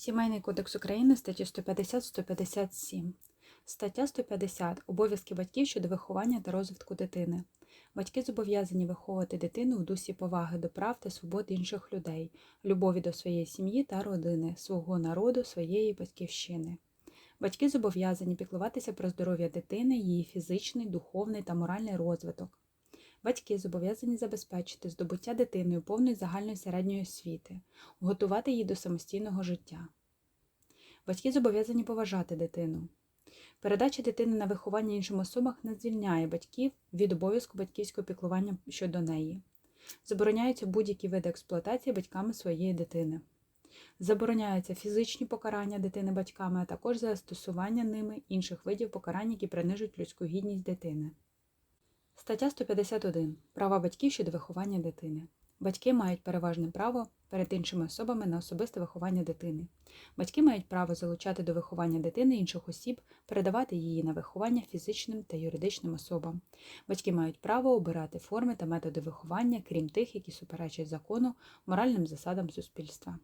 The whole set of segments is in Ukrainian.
Сімейний кодекс України статті 150-157. Стаття 150. Обов'язки батьків щодо виховання та розвитку дитини. Батьки зобов'язані виховувати дитину в дусі поваги до прав та свобод інших людей, любові до своєї сім'ї та родини, свого народу, своєї батьківщини. Батьки зобов'язані піклуватися про здоров'я дитини, її фізичний, духовний та моральний розвиток. Батьки зобов'язані забезпечити здобуття дитиною повної загальної середньої освіти, готувати її до самостійного життя. Батьки зобов'язані поважати дитину. Передача дитини на виховання іншим особам не звільняє батьків від обов'язку батьківського піклування щодо неї. Забороняються будь-які види експлуатації батьками своєї дитини. Забороняються фізичні покарання дитини батьками, а також застосування ними інших видів покарань, які принижують людську гідність дитини. Стаття 151. Права батьків щодо виховання дитини. Батьки мають переважне право перед іншими особами на особисте виховання дитини. Батьки мають право залучати до виховання дитини інших осіб, передавати її на виховання фізичним та юридичним особам. Батьки мають право обирати форми та методи виховання, крім тих, які суперечать закону, моральним засадам суспільства.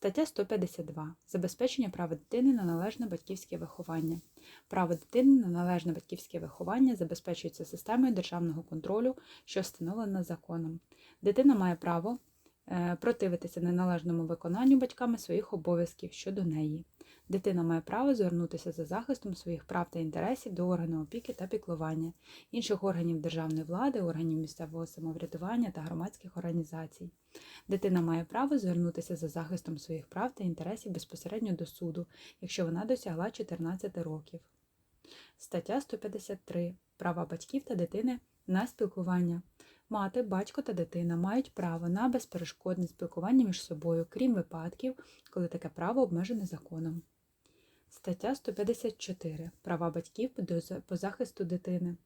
Стаття 152. Забезпечення права дитини на належне батьківське виховання. Право дитини на належне батьківське виховання забезпечується системою державного контролю, що встановлена законом. Дитина має право е, противитися неналежному виконанню батьками своїх обов'язків щодо неї. Дитина має право звернутися за захистом своїх прав та інтересів до органу опіки та піклування, інших органів державної влади, органів місцевого самоврядування та громадських організацій. Дитина має право звернутися за захистом своїх прав та інтересів безпосередньо до суду, якщо вона досягла 14 років. Стаття 153. Права батьків та дитини на спілкування. Мати, батько та дитина мають право на безперешкодне спілкування між собою, крім випадків, коли таке право обмежене законом. Стаття 154. Права батьків по захисту дитини.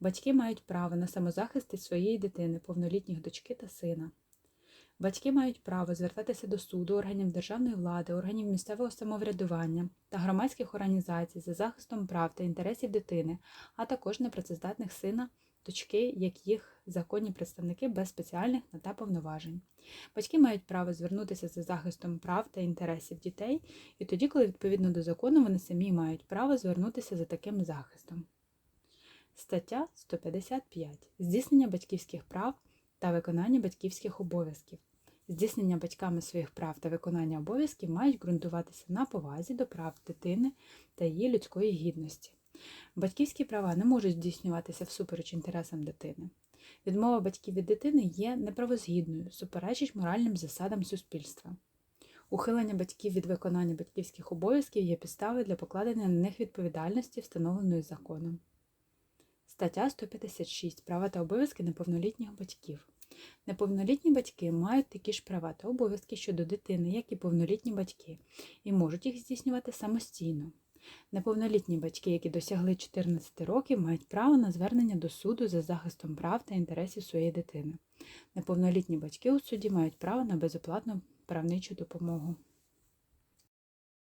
Батьки мають право на самозахист своєї дитини, повнолітніх дочки та сина. Батьки мають право звертатися до суду, органів державної влади, органів місцевого самоврядування та громадських організацій за захистом прав та інтересів дитини, а також непрацездатних сина, дочки, як їх законні представники без спеціальних на те повноважень. Батьки мають право звернутися за захистом прав та інтересів дітей, і тоді, коли відповідно до закону вони самі мають право звернутися за таким захистом. Стаття 155. Здійснення батьківських прав та виконання батьківських обов'язків. Здійснення батьками своїх прав та виконання обов'язків мають ґрунтуватися на повазі до прав дитини та її людської гідності. Батьківські права не можуть здійснюватися всупереч інтересам дитини. Відмова батьків від дитини є неправозгідною, суперечить моральним засадам суспільства. Ухилення батьків від виконання батьківських обов'язків є підставою для покладення на них відповідальності, встановленої законом. Стаття 156. Права та обов'язки неповнолітніх батьків. Неповнолітні батьки мають такі ж права та обов'язки щодо дитини, як і повнолітні батьки, і можуть їх здійснювати самостійно. Неповнолітні батьки, які досягли 14 років, мають право на звернення до суду за захистом прав та інтересів своєї дитини. Неповнолітні батьки у суді мають право на безоплатну правничу допомогу.